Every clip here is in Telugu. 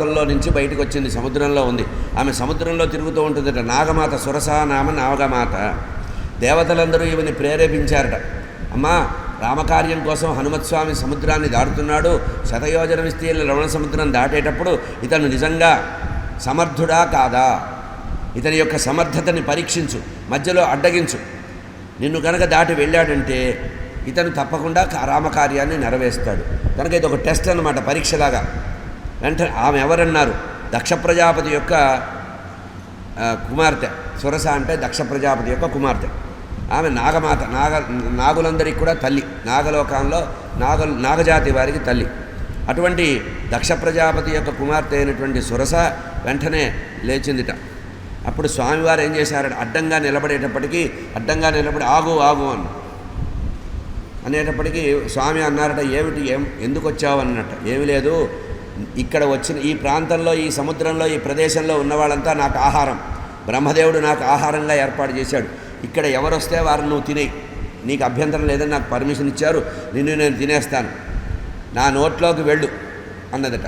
పర్వతంలో నుంచి బయటకు వచ్చింది సముద్రంలో ఉంది. ఆమె సముద్రంలో తిరుగుతూ ఉంటుందట నాగమాత సురస నామ నాగమాత. దేవతలందరూ ఈమెని ప్రేరేపించారట. అమ్మా రామకార్యం కోసం హనుమత్స్వామి సముద్రాన్ని దాటుతున్నాడు. శతయోజన విస్తీర్ణ లవణ సముద్రం దాటేటప్పుడు ఇతను నిజంగా సమర్థుడా కాదా? ఇతని యొక్క సమర్థతని పరీక్షించు మధ్యలో అడ్డగించు. నిన్ను కనుక దాటి వెళ్ళాడంటే ఇతను తప్పకుండా రామకార్యాన్ని నెరవేరుస్తాడు. కనుక ఇది ఒక టెస్ట్ అనమాట పరీక్షలాగా. వెంటనే ఆమె ఎవరన్నారు? దక్ష ప్రజాపతి యొక్క కుమార్తె. సురస అంటే దక్ష ప్రజాపతి యొక్క కుమార్తె. ఆమె నాగమాత నాగ నాగులందరికీ కూడా తల్లి. నాగలోకంలో నాగ నాగజాతి వారికి తల్లి. అటువంటి దక్ష ప్రజాపతి యొక్క కుమార్తె అయినటువంటి సురస వెంటనే లేచిందిట. అప్పుడు స్వామివారు ఏం చేశారంటే అడ్డంగా నిలబడేటప్పటికీ అడ్డంగా నిలబడి ఆగు ఆగు అని అనేటప్పటికీ స్వామి అన్నారట ఏమిటి ఏం ఎందుకు వచ్చావు అన్నట్ట. ఏమి లేదు ఇక్కడ వచ్చిన ఈ ప్రాంతంలో ఈ సముద్రంలో ఈ ప్రదేశంలో ఉన్న వాళ్ళంతా నాకు ఆహారం. బ్రహ్మదేవుడు నాకు ఆహారంగా ఏర్పాటు చేశాడు. ఇక్కడ ఎవరు వస్తే వారిని నువ్వు తినేయి నీకు అభ్యంతరం లేదని నాకు పర్మిషన్ ఇచ్చారు. నిన్ను నేను తినేస్తాను. నా నోట్లోకి వెళ్ళు అన్నదట.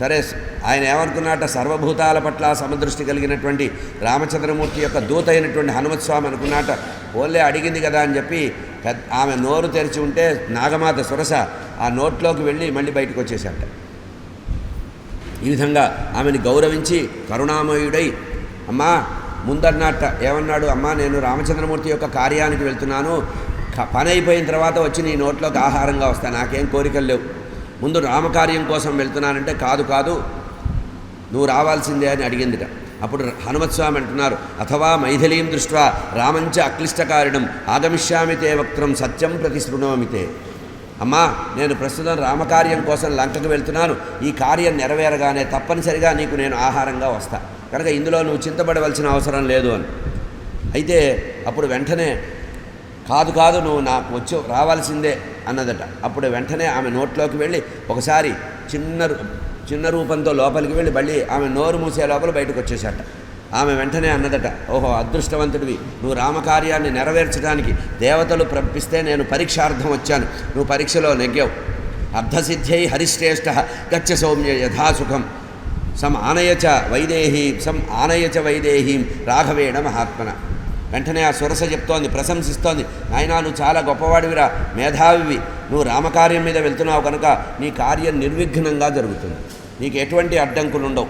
సరే ఆయన ఏమనుకున్నట సర్వభూతాల పట్ల సమదృష్టి కలిగినటువంటి రామచంద్రమూర్తి యొక్క దూత అయినటువంటి హనుమత్ స్వామి అనుకున్నట్ట ఓన్లే అడిగింది కదా అని చెప్పి ఆమె నోరు తెరిచి ఉంటే నాగమాత సురస ఆ నోట్లోకి వెళ్ళి మళ్ళీ బయటకు వచ్చేసాట ఈ విధంగా ఆమెను గౌరవించి కరుణామయుడై అమ్మా ముందన్నట్ట ఏమన్నాడు? అమ్మా నేను రామచంద్రమూర్తి యొక్క కార్యానికి వెళ్తున్నాను. పని అయిపోయిన తర్వాత వచ్చి నీ నోట్లోకి ఆహారంగా వస్తా. నాకేం కోరికలు లేవు. ముందు రామకార్యం కోసం వెళ్తున్నానంటే కాదు కాదు. నువ్వు రావాల్సిందే అని అడిగిందిట. అప్పుడు హనుమత్స్వామి అంటున్నారు అథవా మైథిలీం దృష్ట్యా రామంచ అక్లిష్టకారిణం. ఆగమిష్యామితే వక్త్రం సత్యం ప్రతిశృణోమితే అమ్మా నేను ప్రస్తుతం రామకార్యం కోసం లంకకు వెళ్తున్నాను. ఈ కార్యం నెరవేరగానే తప్పనిసరిగా నీకు నేను ఆహారంగా వస్తా. కనుక ఇందులో నువ్వు చింతపడవలసిన అవసరం లేదు అని. అయితే అప్పుడు వెంటనే కాదు కాదు నువ్వు నాకు వచ్చి రావాల్సిందే అన్నదట. అప్పుడు వెంటనే ఆమె నోట్లోకి వెళ్ళి ఒకసారి చిన్న రూ- చిన్న రూపంతో లోపలికి వెళ్ళి మళ్ళీ ఆమె నోరు మూసే లోపల బయటకు వచ్చేసాట ఆమె వెంటనే అన్నదట ఓహో అదృష్టవంతుడివి. నువ్వు రామకార్యాన్ని నెరవేర్చడానికి దేవతలు ప్రపిస్తే నేను పరీక్షార్థం వచ్చాను. నువ్వు పరీక్షలో నెగ్గావు. అర్ధసిద్ధ్యై హరిశ్రేష్ఠ గచ్చ సౌమ్య యథాసుఖం. సం ఆనయచ వైదేహీ సం ఆనయచ వైదేహీం రాఘవేణ మహాత్మన. వెంటనే ఆ సురస చెప్తోంది ప్రశంసిస్తోంది. నాయనా నువ్వు చాలా గొప్పవాడివిరా మేధావివి. నువ్వు రామకార్యం మీద వెళ్తున్నావు కనుక నీ కార్యం నిర్విఘ్నంగా జరుగుతుంది. నీకు ఎటువంటి అడ్డంకులు ఉండవు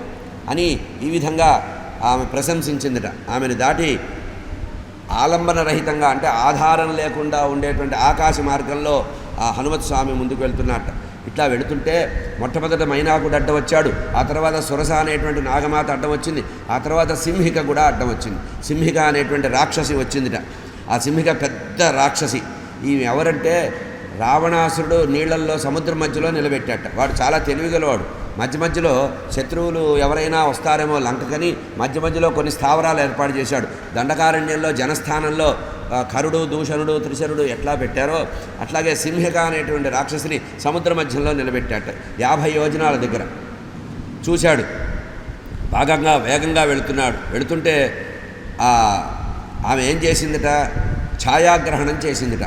అని ఈ విధంగా ఆమె ప్రశంసించిందిట. ఆమెను దాటి ఆలంబన రహితంగా అంటే ఆధారం లేకుండా ఉండేటువంటి ఆకాశ మార్గంలో ఆ హనుమత్ స్వామి ముందుకు వెళ్తున్నట్ట ఇట్లా వెళుతుంటే మొట్టమొదట మైనాకుడు అడ్డం వచ్చాడు. ఆ తర్వాత సురస అనేటువంటి నాగమాత అడ్డం వచ్చింది. ఆ తర్వాత సింహిక కూడా అడ్డం వచ్చింది. సింహిక అనేటువంటి రాక్షసి వచ్చిందిట. ఆ సింహిక పెద్ద రాక్షసి. ఈమె ఎవరంటే రావణాసురుడు నీళ్ళల్లో సముద్రం మధ్యలో నిలబెట్టాట. వాడు చాలా తెలివిగలవాడు. మధ్య మధ్యలో శత్రువులు ఎవరైనా వస్తారేమో లంకకని మధ్య మధ్యలో కొన్ని స్థావరాలు ఏర్పాటు చేశాడు. దండకారణ్యంలో జనస్థానంలో కరుడు దూషణుడు త్రిశరుడు ఎట్లా పెట్టారో అట్లాగే సింహిక అనేటువంటి రాక్షసిని సముద్ర మధ్యంలో నిలబెట్టాట. యాభై యోజనాల దగ్గర. చూశాడు. భాగంగా వేగంగా వెళుతున్నాడు. వెళుతుంటే ఆమె ఏం చేసిందిట? ఛాయాగ్రహణం చేసిందిట.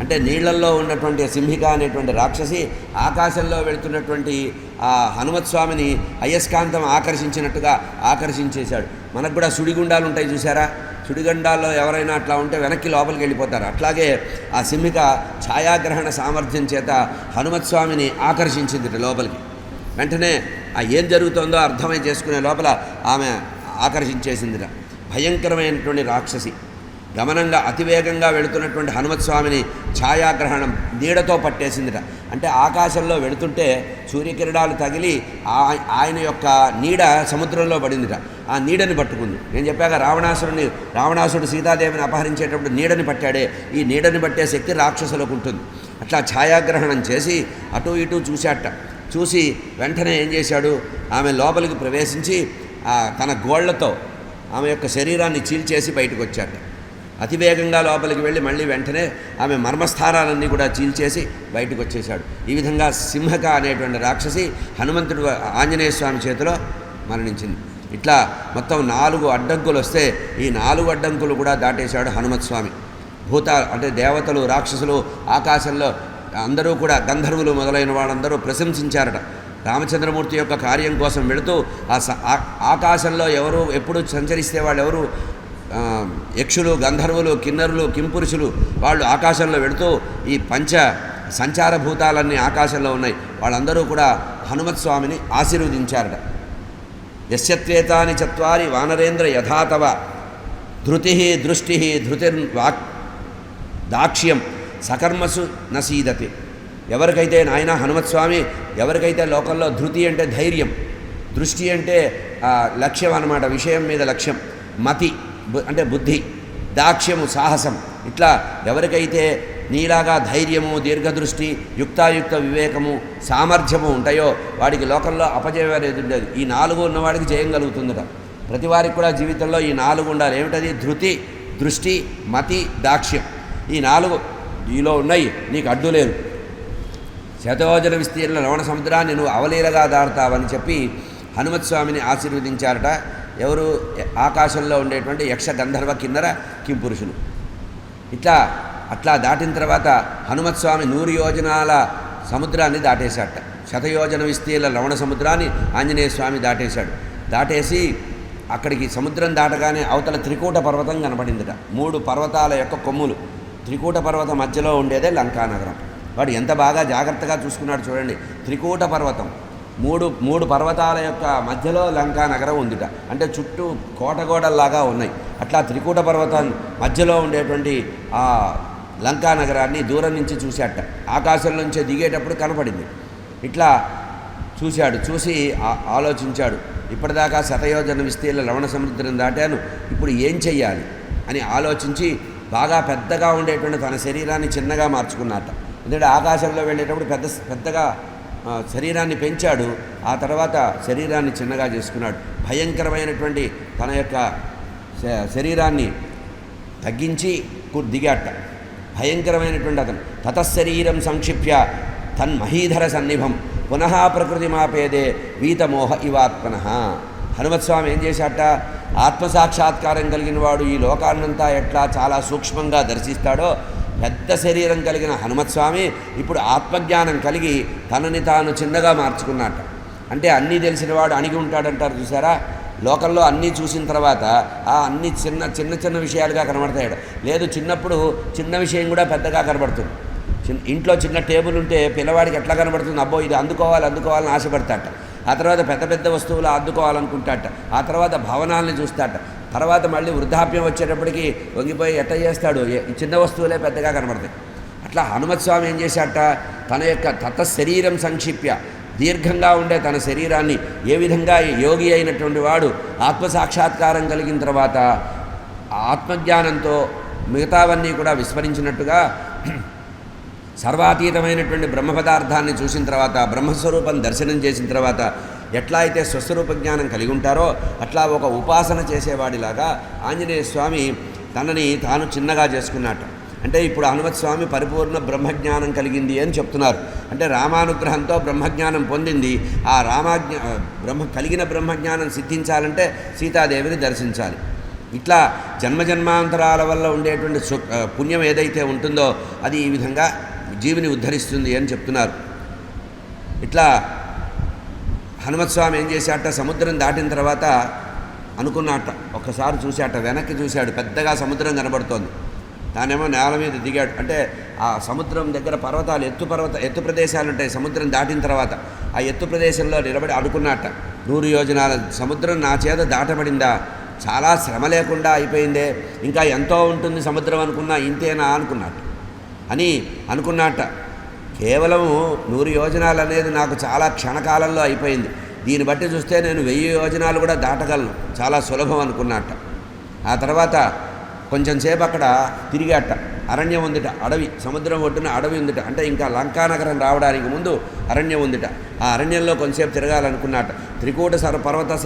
అంటే నీళ్ళల్లో ఉన్నటువంటి సింహిక అనేటువంటి రాక్షసి ఆకాశంలో వెళుతున్నటువంటి ఆ హనుమత్ స్వామిని అయస్కాంతం ఆకర్షించినట్టుగా ఆకర్షించేశాడు. మనకు కూడా సుడిగుండాలు ఉంటాయి చూసారా సుడిగుండాల్లో ఎవరైనా అట్లా ఉంటే వెనక్కి లోపలికి వెళ్ళిపోతారు. అట్లాగే ఆ సింహిక ఛాయాగ్రహణ సామర్థ్యం చేత హనుమత్ స్వామిని లోపలికి. వెంటనే ఆ ఏం జరుగుతుందో అర్థమై చేసుకునే లోపల ఆమె ఆకర్షించేసిందిట. భయంకరమైనటువంటి రాక్షసి. గమనంగా అతివేగంగా వెళుతున్నటువంటి హనుమత్స్వామిని ఛాయాగ్రహణం నీడతో పట్టేసిందిట. అంటే ఆకాశంలో వెళుతుంటే సూర్యకిరణాలు తగిలి ఆయన యొక్క నీడ సముద్రంలో పడిందిట. ఆ నీడని పట్టుకుంది. నేను చెప్పాక రావణాసురుని రావణాసురుడు సీతాదేవిని అపహరించేటప్పుడు నీడని పట్టాడే. ఈ నీడని పట్టే శక్తి రాక్షసులకు ఉంటుంది. అట్లా ఛాయాగ్రహణం చేసి అటు ఇటు చూశాట. చూసి వెంటనే ఏం చేశాడు? ఆమె లోపలికి ప్రవేశించి తన గోళ్ళతో ఆమె యొక్క శరీరాన్ని చీల్చేసి బయటకు వచ్చాట అతివేగంగా లోపలికి వెళ్ళి మళ్ళీ వెంటనే ఆమె మర్మస్థానాలన్నీ కూడా చీల్చేసి బయటకు వచ్చేశాడు ఈ విధంగా సింహక అనేటువంటి రాక్షసి హనుమంతుడు ఆంజనేయ స్వామి చేతిలో మరణించింది. ఇట్లా మొత్తం నాలుగు అడ్డంకులు వస్తే ఈ నాలుగు అడ్డంకులు కూడా దాటేశాడు హనుమత్ స్వామి. భూత అంటే దేవతలు రాక్షసులు ఆకాశంలో అందరూ కూడా గంధర్వులు మొదలైన వాళ్ళందరూ ప్రశంసించారట. రామచంద్రమూర్తి యొక్క కార్యం కోసం వెళుతూ ఆ స- ఆ- ఆకాశంలో ఎవరు ఎప్పుడు సంచరిస్తే వాళ్ళు ఎవరు యక్షులు గంధర్వులు కిన్నరులు కింపురుషులు వాళ్ళు ఆకాశంలో వెళుతూ ఈ పంచ సంచార భూతాలన్నీ ఆకాశంలో ఉన్నాయి. వాళ్ళందరూ కూడా హనుమత్ స్వామిని ఆశీర్వదించారట. యశ్యత్వేతాని చత్వారి వానరేంద్ర యథాతవ ధృతి దృష్టి ధృతిర్ వాక్ దాక్ష్యం సకర్మసు నసీదతి ఎవరికైతే నాయన హనుమత్స్వామి ఎవరికైతే లోకంలో ధృతి అంటే ధైర్యం దృష్టి అంటే లక్ష్యం అన్నమాట విషయం మీద లక్ష్యం మతి. అంటే బుద్ధి దాక్ష్యము సాహసం. ఇట్లా ఎవరికైతే నీలాగా ధైర్యము దీర్ఘదృష్టి యుక్తాయుక్త వివేకము సామర్థ్యము ఉంటాయో వాడికి లోకంలో అపజయం అనేది ఉండేది. ఈ నాలుగు ఉన్నవాడికి జయం కలుగుతుందట. ప్రతి వారికి కూడా జీవితంలో ఈ నాలుగు ఉండాలి. ఏమిటది? ధృతి దృష్టి మతి దాక్ష్యం. ఈ నాలుగు నీలో ఉన్నాయి. నీకు అడ్డు లేదు. శతయోజన విస్తీర్ణ లవణ సముద్రాన్ని నువ్వు అవలీలగా దాడతావని చెప్పి హనుమత్ స్వామిని ఆశీర్వదించారట ఎవరు ఆకాశంలో ఉండేటువంటి యక్ష గంధర్వ కిన్నర కింపురుషులు. ఇట్లా అట్లా దాటిన తర్వాత హనుమత్ స్వామి నూరు యోజనాల సముద్రాన్ని దాటేశాట శతయోజన విస్తీర్ణ లవణ సముద్రాన్ని ఆంజనేయ స్వామి దాటేశాడు. దాటేసి అక్కడికి సముద్రం దాటగానే అవతల త్రికూట పర్వతం కనపడిందిట మూడు పర్వతాల యొక్క కొమ్ములు. త్రికూట పర్వతం మధ్యలో ఉండేదే లంకానగరం వాడు ఎంత బాగా జాగ్రత్తగా చూసుకున్నాడు చూడండి. త్రికూట పర్వతం. మూడు మూడు పర్వతాల యొక్క మధ్యలో లంకా నగరం ఉందిట. అంటే చుట్టూ కోటగోడల్లాగా ఉన్నాయి. అట్లా త్రికూట పర్వతం మధ్యలో ఉండేటువంటి ఆ లంకా నగరాన్ని దూరం నుంచి చూశాట. ఆకాశం నుంచి దిగేటప్పుడు కనపడింది. ఇట్లా చూశాడు చూసి ఆలోచించాడు. ఇప్పటిదాకా శతయోజన విస్తీర్ణ లవణ సముద్రం దాటాను. ఇప్పుడు ఏం చెయ్యాలి? అని ఆలోచించి బాగా పెద్దగా ఉండేటువంటి తన శరీరాన్ని చిన్నగా మార్చుకున్నట్ట ఎందుకంటే ఆకాశంలో వెళ్ళేటప్పుడు పెద్ద పెద్దగా శరీరాన్ని పెంచాడు. ఆ తర్వాత శరీరాన్ని చిన్నగా చేసుకున్నాడు. భయంకరమైనటువంటి తన యొక్క శ- శరీరాన్ని తగ్గించి దిగాట. భయంకరమైనటువంటి అతను. తతశరీరం సంక్షిప్య తన్మహీధర సన్నిభం. పునః ప్రకృతి మాపేదే వీతమోహ ఇవాత్మన. హనుమత్స్వామి ఏం చేశాట? ఆత్మసాక్షాత్కారం కలిగిన వాడు ఈ లోకాన్నంతా ఎట్లా చాలా సూక్ష్మంగా దర్శిస్తాడో పెద్ద శరీరం కలిగిన హనుమత్స్వామి ఇప్పుడు ఆత్మజ్ఞానం కలిగి తనని తాను చిన్నగా మార్చుకున్నట్ట అంటే అన్నీ తెలిసినవాడు అణిగి ఉంటాడంటారు చూసారా? లోకంలో అన్నీ చూసిన తర్వాత ఆ అన్ని చిన్న చిన్న చిన్న విషయాలుగా కనబడతాడు లేదు చిన్నప్పుడు చిన్న విషయం కూడా పెద్దగా కనబడుతుంది. చిన్న ఇంట్లో చిన్న టేబుల్ ఉంటే పిల్లవాడికి ఎట్లా కనబడుతుంది? అబ్బో ఇది అందుకోవాలి అందుకోవాలని ఆశపడతాట. ఆ తర్వాత పెద్ద పెద్ద వస్తువులు అద్దుకోవాలనుకుంటాట. ఆ తర్వాత భవనాలని చూస్తాట. తర్వాత మళ్ళీ వృద్ధాప్యం వచ్చేటప్పటికి వంగిపోయి ఎట్ట చేస్తాడు? చిన్న వస్తువులే పెద్దగా కనబడతాయి. అట్లా హనుమత్ స్వామి ఏం చేశాట? తన యొక్క తత శరీరం సంక్షిప్య. దీర్ఘంగా ఉండే తన శరీరాన్ని ఏ విధంగా యోగి అయినటువంటి వాడు ఆత్మసాక్షాత్కారం కలిగిన తర్వాత ఆత్మజ్ఞానంతో మిగతావన్నీ కూడా విస్మరించినట్టుగా సర్వాతీతమైనటువంటి బ్రహ్మ పదార్థాన్ని చూసిన తర్వాత బ్రహ్మస్వరూపం దర్శనం చేసిన తర్వాత ఎట్లా అయితే స్వస్వరూప జ్ఞానం కలిగి ఉంటారో అట్లా ఒక ఉపాసన చేసేవాడిలాగా ఆంజనేయ స్వామి తనని తాను చిన్నగా చేసుకున్నట్టు అంటే ఇప్పుడు హనుమత్ స్వామి పరిపూర్ణ బ్రహ్మజ్ఞానం కలిగింది అని చెప్తున్నారు. అంటే రామానుగ్రహంతో బ్రహ్మజ్ఞానం పొందింది. ఆ రామాజ్ఞ బ్రహ్మ కలిగిన బ్రహ్మజ్ఞానం సిద్ధించాలంటే సీతాదేవిని దర్శించాలి. ఇట్లా జన్మజన్మాంతరాల వల్ల ఉండేటువంటి పుణ్యం ఏదైతే ఉంటుందో అది ఈ విధంగా జీవిని ఉద్ధరిస్తుంది అని చెప్తున్నారు. ఇట్లా హనుమత్స్వామి ఏం చేశాట? సముద్రం దాటిన తర్వాత అనుకున్నట్ట ఒకసారి చూశాట వెనక్కి చూశాడు. పెద్దగా సముద్రం కనబడుతోంది. తానేమో నేల మీద దిగాడు. అంటే ఆ సముద్రం దగ్గర పర్వతాలు ఎత్తు పర్వత ఎత్తు ప్రదేశాలు ఉంటాయి సముద్రం దాటిన తర్వాత. ఆ ఎత్తు ప్రదేశంలో నిలబడి అడుకున్నట్ట నూరు యోజనాల సముద్రం నా చేత దాటబడిందా? చాలా శ్రమ లేకుండా అయిపోయిందే. ఇంకా ఎంతో ఉంటుంది సముద్రం అనుకున్నా ఇంతేనా అనుకున్నట్టు అని అనుకున్నట్ట కేవలము నూరు యోజనాలు అనేది నాకు చాలా క్షణకాలంలో అయిపోయింది. దీన్ని బట్టి చూస్తే నేను వెయ్యి యోజనాలు కూడా దాటగలను. చాలా సులభం అనుకున్నట్ట ఆ తర్వాత కొంచెం సేపు అక్కడ తిరిగాట. అరణ్యం ఉందిట అడవి సముద్రం ఒడ్డున అడవి ఉందిట. అంటే ఇంకా లంకానగరం రావడానికి ముందు అరణ్యం ఉందిట. ఆ అరణ్యంలో కొంచెంసేపు తిరగాలనుకున్నట్ట త్రికూట సర్వ పర్వత